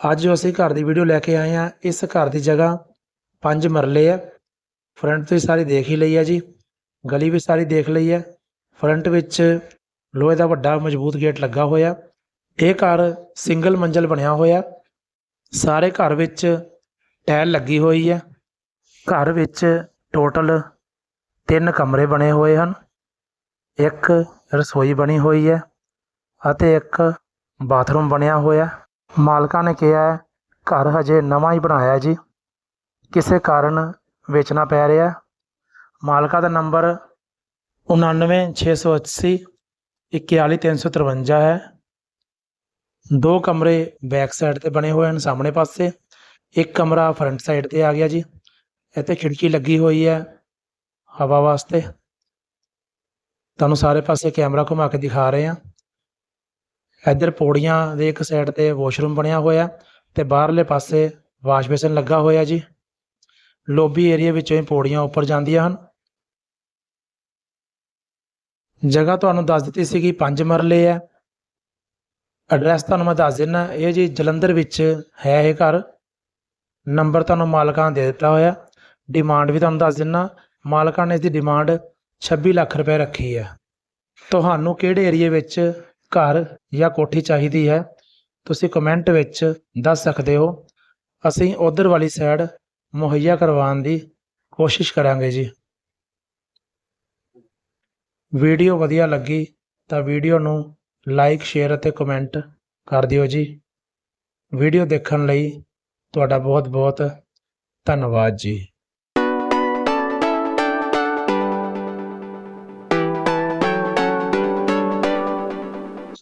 ਅੱਜ ਜੋ ਅਸੀਂ ਘਰ ਦੀ ਵੀਡੀਓ ਲੈ ਕੇ ਆਏ ਹਾਂ। ਇਸ ਘਰ ਦੀ ਜਗ੍ਹਾ ਪੰਜ ਮਰਲੇ ਹੈ ਫਰੰਟ ਤੋਂ ਸਾਰੀ ਦੇਖ ਹੀ ਲਈ ਹੈ ਜੀ। ਗਲੀ ਵੀ ਸਾਰੀ ਦੇਖ ਲਈ ਹੈ ਫਰੰਟ ਵਿੱਚ ਲੋਹੇ ਦਾ ਵੱਡਾ ਮਜ਼ਬੂਤ ਗੇਟ ਲੱਗਾ ਹੋਇਆ। ਇਹ ਘਰ ਸਿੰਗਲ ਮੰਜ਼ਲ ਬਣਿਆ ਹੋਇਆ। ਸਾਰੇ ਘਰ ਵਿੱਚ ਟਾਇਲ ਲੱਗੀ ਹੋਈ ਹੈ ਘਰ ਵਿੱਚ ਟੋਟਲ ਤਿੰਨ ਕਮਰੇ ਬਣੇ ਹੋਏ ਹਨ। ਇੱਕ ਰਸੋਈ ਬਣੀ ਹੋਈ ਹੈ ਅਤੇ ਇੱਕ ਬਾਥਰੂਮ ਬਣਿਆ ਹੋਇਆ। ਮਾਲਕਾਂ ਨੇ ਕਿਹਾ ਘਰ ਹਜੇ ਨਵਾਂ ਹੀ ਬਣਾਇਆ ਜੀ। ਕਿਸੇ ਕਾਰਨ ਵੇਚਣਾ ਪੈ ਰਿਹਾ। ਮਾਲਕਾ ਦਾ ਨੰਬਰ 99680 41353 ਹੈ। ਦੋ ਕਮਰੇ ਬੈਕ ਸਾਈਡ ਤੇ ਬਣੇ ਹੋਏ ਹਨ, ਸਾਹਮਣੇ ਪਾਸੇ। ਇੱਕ ਕਮਰਾ ਫਰੰਟ ਸਾਈਡ ਤੇ ਆ ਗਿਆ ਜੀ। ਇੱਥੇ ਖਿੜਕੀ ਲੱਗੀ ਹੋਈ ਹੈ ਹਵਾ ਵਾਸਤੇ। ਤੁਹਾਨੂੰ ਸਾਰੇ ਪਾਸੇ ਕੈਮਰਾ ਘੁਮਾ ਕੇ ਦਿਖਾ ਰਹੇ ਹਾਂ। ਇੱਧਰ ਪੌੜੀਆਂ ਦੇ ਇੱਕ ਸਾਈਡ ਤੇ ਵਾਸ਼ਰੂਮ ਬਣਿਆ ਹੋਇਆ ਤੇ ਬਾਹਰਲੇ ਪਾਸੇ ਵਾਸ਼ ਬੇਸਿਨ ਲੱਗਾ ਹੋਇਆ ਜੀ। ਲੋਬੀ ਏਰੀਆ ਵਿੱਚੋਂ ਹੀ ਪੌੜੀਆਂ ਉੱਪਰ ਜਾਂਦੀਆਂ ਹਨ। ਜਗ੍ਹਾ ਤੁਹਾਨੂੰ ਦੱਸ ਦਿੱਤੀ ਸੀਗੀ, ਪੰਜ ਮਰਲੇ ਹੈ। ਐਡਰੈਸ ਤੁਹਾਨੂੰ ਮੈਂ ਦੱਸ ਦਿੰਦਾ ਇਹ ਜੀ ਜਲੰਧਰ ਵਿੱਚ ਹੈ ਇਹ ਘਰ। ਨੰਬਰ ਤੁਹਾਨੂੰ ਮਾਲਕਾਂ ਨੇ ਦੇ ਦਿੱਤਾ ਹੋਇਆ। ਡਿਮਾਂਡ ਵੀ ਤੁਹਾਨੂੰ ਦੱਸ ਦਿੰਦਾ ਮਾਲਕਾਂ ਨੇ ਇਸ ਦੀ ਡਿਮਾਂਡ 26 ਲੱਖ ਰੁਪਏ ਰੱਖੀ ਹੈ। ਤੁਹਾਨੂੰ ਕਿਹੜੇ ਏਰੀਏ ਵਿੱਚ ਘਰ ਜਾਂ ਕੋਠੀ ਚਾਹੀਦੀ ਹੈ, ਤੁਸੀਂ ਕਮੈਂਟ ਵਿੱਚ ਦੱਸ ਸਕਦੇ ਹੋ। ਅਸੀਂ ਉਧਰ ਵਾਲੀ ਸਾਈਡ ਮੁਹੱਈਆ ਕਰਵਾਉਣ ਦੀ ਕੋਸ਼ਿਸ਼ ਕਰਾਂਗੇ ਜੀ। ਵੀਡੀਓ ਵਧੀਆ ਲੱਗੀ ਤਾਂ ਵੀਡੀਓ ਨੂੰ ਲਾਈਕ ਸ਼ੇਅਰ ਅਤੇ ਕਮੈਂਟ ਕਰ ਦਿਓ ਜੀ। ਵੀਡੀਓ ਦੇਖਣ ਲਈ ਤੁਹਾਡਾ ਬਹੁਤ ਬਹੁਤ ਧੰਨਵਾਦ ਜੀ।